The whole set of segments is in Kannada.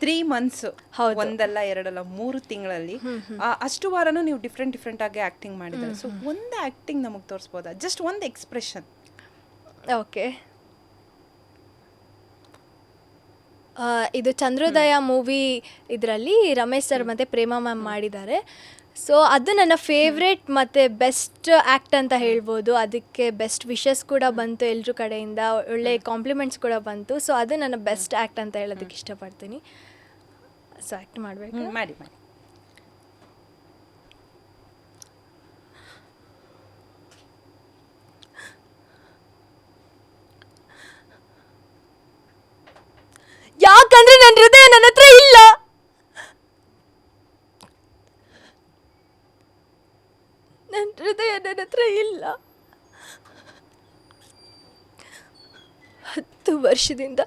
ತ್ರೀ ಮಂತ್ಸ್ ಒಂದಲ್ಲ ಎರಡಲ್ಲ ಮೂರು ತಿಂಗಳಲ್ಲಿ ಅಷ್ಟು ವಾರನೂ ನೀವು ಡಿಫ್ರೆಂಟ್ ಡಿಫ್ರೆಂಟ್ ಆಗಿ ಆಕ್ಟಿಂಗ್ ಮಾಡಿದ್ದಾರೆ ಸೊ ಒಂದು ಆಕ್ಟಿಂಗ್ ನಮಗೆ ತೋರಿಸ್ಬೋದಾ? ಜಸ್ಟ್ ಒಂದು ಎಕ್ಸ್ಪ್ರೆಷನ್ ಓಕೆ ಇದು ಚಂದ್ರೋದಯ ಮೂವಿ ಇದರಲ್ಲಿ ರಮೇಶ್ ಸರ್ ಮತ್ತು ಪ್ರೇಮ ಮ್ಯಾಮ್ ಮಾಡಿದ್ದಾರೆ. ಸೊ ಅದು ನನ್ನ ಫೇವ್ರೇಟ್ ಮತ್ತು ಬೆಸ್ಟ್ ಆ್ಯಕ್ಟ್ ಅಂತ ಹೇಳ್ಬೋದು. ಅದಕ್ಕೆ ಬೆಸ್ಟ್ ವಿಷಸ್ ಕೂಡ ಬಂತು ಎಲ್ಲರ ಕಡೆಯಿಂದ. ಒಳ್ಳೆ ಕಾಂಪ್ಲಿಮೆಂಟ್ಸ್ ಕೂಡ ಬಂತು. ಸೊ ಅದು ನನ್ನ ಬೆಸ್ಟ್ ಆ್ಯಕ್ಟ್ ಅಂತ ಹೇಳೋದಕ್ಕೆ ಇಷ್ಟಪಡ್ತೀನಿ. ಸೊ ಆ್ಯಕ್ಟ್ ಮಾಡಬೇಕು? ಮಾಡಿ ಮಾಡಿ ಯಾಕಂದ್ರೆ ನನ್ನ ಹೃದಯ ನನ್ನ ಹತ್ರ ಇಲ್ಲ ನನ್ನ ಹೃದಯ ನನ್ನ ಹತ್ರ ಇಲ್ಲ. ಹತ್ತು ವರ್ಷದಿಂದ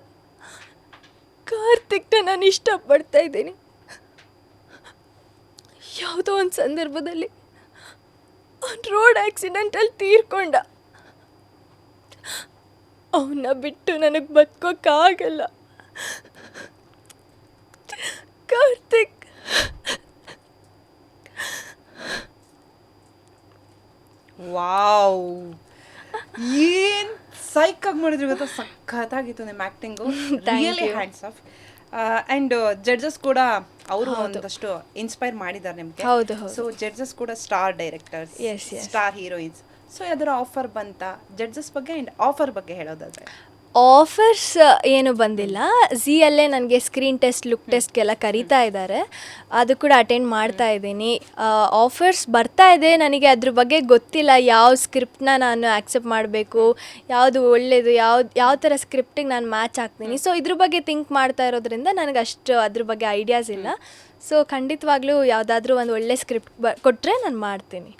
ಕಾರ್ತಿಕ್ನ ನಾನು ಇಷ್ಟಪಡ್ತಾ ಇದ್ದೀನಿ. ಯಾವುದೋ ಒಂದು ಸಂದರ್ಭದಲ್ಲಿ ಅವ್ನು ರೋಡ್ ಆಕ್ಸಿಡೆಂಟಲ್ಲಿ ತೀರ್ಕೊಂಡ. ಅವನ್ನ ಬಿಟ್ಟು ನನಗೆ ಬದುಕೋಕ್ಕಾಗಲ್ಲ ವಾವ್. ಏನ್ ಸೈಕ್ ಆಗಿ ಮಾಡಿದ್ರಿ ಗೊತ್ತಾ? ಸಖತ್ತಾಗಿತ್ತು ನಿಮ್ಮ acting really hands off and judges ಕೂಡ ಅವರು ಒಂದಷ್ಟು ಇನ್ಸ್ಪೈರ್ ಮಾಡಿದ್ದಾರೆ ನಿಮಗೆ. ಹೌದು. ಸೊ ಜಡ್ಜಸ್ ಕೂಡ star directors. Star heroines so ಅದರ ಆಫರ್ ಬಂತ? ಜಡ್ಜಸ್ ಬಗ್ಗೆ ಆ್ಯಂಡ್ ಆಫರ್ ಬಗ್ಗೆ ಹೇಳೋದಾದ್ರೆ. ಆಫರ್ಸ್ ಏನು ಬಂದಿಲ್ಲ. ಝಿಯಲ್ಲೇ ನನಗೆ ಸ್ಕ್ರೀನ್ ಟೆಸ್ಟ್ ಲುಕ್ ಟೆಸ್ಟ್ಗೆಲ್ಲ ಕರೀತಾ ಇದ್ದಾರೆ. ಅದು ಕೂಡ ಅಟೆಂಡ್ ಮಾಡ್ತಾ ಇದ್ದೀನಿ. ಆಫರ್ಸ್ ಬರ್ತಾ ಇದೆ. ನನಗೆ ಅದ್ರ ಬಗ್ಗೆ ಗೊತ್ತಿಲ್ಲ. ಯಾವ ಸ್ಕ್ರಿಪ್ಟ್ನ ನಾನು ಆಕ್ಸೆಪ್ಟ್ ಮಾಡಬೇಕು? ಯಾವುದು ಒಳ್ಳೆಯದು ಯಾವ್ದು ಯಾವ ಥರ ಸ್ಕ್ರಿಪ್ಟಿಗೆ ನಾನು ಮ್ಯಾಚ್ ಹಾಕ್ತೀನಿ? ಸೊ ಇದ್ರ ಬಗ್ಗೆ ಥಿಂಕ್ ಮಾಡ್ತಾ ಇರೋದ್ರಿಂದ ನನಗೆ ಅಷ್ಟು ಅದ್ರ ಬಗ್ಗೆ ಐಡಿಯಾಸ್ ಇಲ್ಲ. ಸೊ ಖಂಡಿತವಾಗ್ಲೂ ಯಾವುದಾದ್ರೂ ಒಂದು ಒಳ್ಳೆ ಸ್ಕ್ರಿಪ್ಟ್ ಬ ಕೊಟ್ಟರೆ ನಾನು ಮಾಡ್ತೀನಿ.